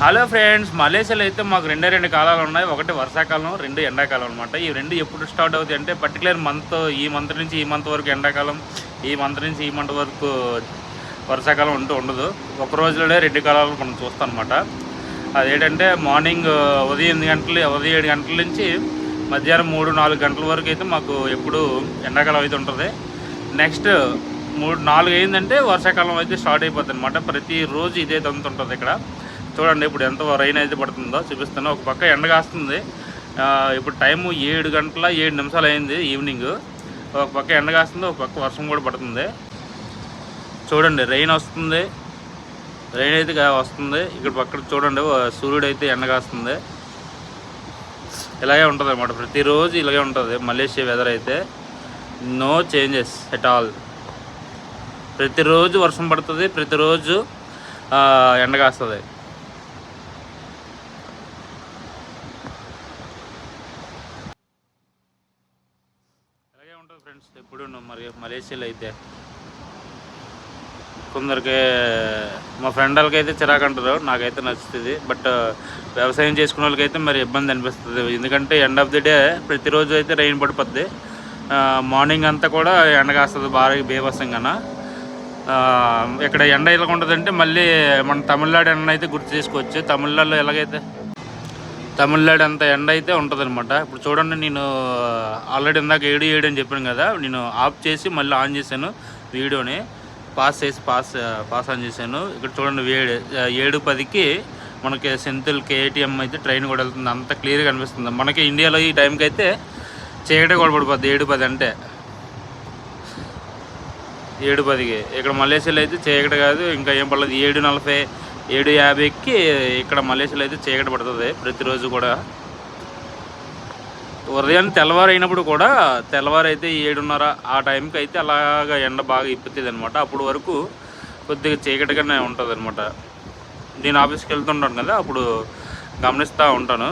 Hello friends మలేషియాలో అయితే మాకు రెండే రెండు కాలాలు ఉన్నాయి. ఒకటి వర్షాకాలం రెండు ఎండాకాలం అనమాట ఈ రెండు ఎప్పుడు స్టార్ట్ అవుతాయి అంటే పర్టికులర్ మంత్ ఈ మంత్ నుంచి ఈ మంత్ వరకు ఎండాకాలం ఈ మంత్ నుంచి ఈ మంత్ వరకు వర్షాకాలం ఉంటూ ఉండదు. ఒక రోజులోనే రెండు కాలాలు మనం చూస్తాం అనమాట అదేంటంటే మార్నింగ్ ఉదయం ఎనిమిది గంటలు ఉదయం ఏడు గంటల నుంచి మధ్యాహ్నం మూడు నాలుగు గంటల వరకు అయితే మాకు ఎప్పుడు ఎండాకాలం అయితే ఉంటుంది. నెక్స్ట్ మూడు నాలుగు అయిందంటే వర్షాకాలం అయితే స్టార్ట్ అయిపోతుంది అనమాట ప్రతిరోజు ఇదే దంత ఉంటుంది ఇక్కడ. చూడండి ఇప్పుడు ఎంత రైన్ అయితే పడుతుందో చూపిస్తాను ఒక పక్క ఎండ కాస్తుంది. ఇప్పుడు టైము ఏడు గంటల ఏడు నిమిషాలు అయింది ఈవినింగ్. ఒక పక్క ఎండ కాస్తుంది ఒక పక్క వర్షం కూడా పడుతుంది. చూడండి రెయిన్ వస్తుంది. రెయిన్ అయితే వస్తుంది. ఇక్కడ పక్కన చూడండి సూర్యుడు అయితే ఎండ కాస్తుంది. ఇలాగే ఉంటుంది అనమాట ప్రతిరోజు ఇలాగే ఉంటుంది మలేషియా వెదర్ అయితే. నో చేంజెస్ ఎట్ ఆల్ ప్రతిరోజు వర్షం పడుతుంది ప్రతిరోజు ఎండగాస్తుంది ఎండ ఫ్రెండ్స్ ఎప్పుడు మరి మలేషియాలో అయితే కొందరికి మా ఫ్రెండ్ వాళ్ళకి అయితే చిరాకు అంటారు. నాకైతే నచ్చుతుంది. బట్ uh, వ్యవసాయం చేసుకునే వాళ్ళకైతే మరి ఇబ్బంది అనిపిస్తుంది. ఎందుకంటే ఎండ్ ఆఫ్ ది డే ప్రతిరోజు అయితే రైన్ పడిపోద్ది. Uh, మార్నింగ్ అంతా కూడా ఎండ కాస్తుంది బాగా బీభత్సంగా ఇక్కడ uh, ఎండ ఎలాగ ఉంటుందంటే మళ్ళీ మన తమిళనాడు ఎండ అయితే గుర్తు చేసుకోవచ్చు. తమిళనాడులో ఎలాగైతే తమిళనాడు అంత ఎండ అయితే ఉంటుంది అనమాట ఇప్పుడు చూడండి నేను ఆల్రెడీ ఇందాక ఏడు ఏడు అని చెప్పాను కదా నేను ఆఫ్ చేసి మళ్ళీ ఆన్ చేశాను వీడియోని. పాస్ చేసి పాస్ పాస్ ఆన్ చేశాను. ఇక్కడ చూడండి వేడు ఏడు పదికి మనకి సెంతుల్ కేటీఎం అయితే ట్రైన్ కూడా వెళ్తుంది. అంత క్లియర్గా కనిపిస్తుంది. మనకి ఇండియాలో ఈ టైంకి అయితే చీకటి కూడా పడిపోద్ది. ఏడు పది అంటే. ఏడు పదికి. ఇక్కడ మలేషియాలో అయితే చీకటి కాదు. ఇంకా ఏం పడలేదు ఏడు నలభై ఏడు యాభైకి ఇక్కడ మలేషియాలో అయితే చీకటి పడుతుంది ప్రతిరోజు కూడా. ఉదయం తెల్లవారు అయినప్పుడు కూడా తెల్లవారు అయితే ఏడున్నర ఆ టైంకి అయితే అలాగా ఎండ బాగా ఇప్పుతుంది అనమాట అప్పుడు వరకు కొద్దిగా చీకటిగానే ఉంటుంది అనమాట నేను ఆఫీస్కి వెళ్తుంటాను కదా అప్పుడు గమనిస్తూ ఉంటాను.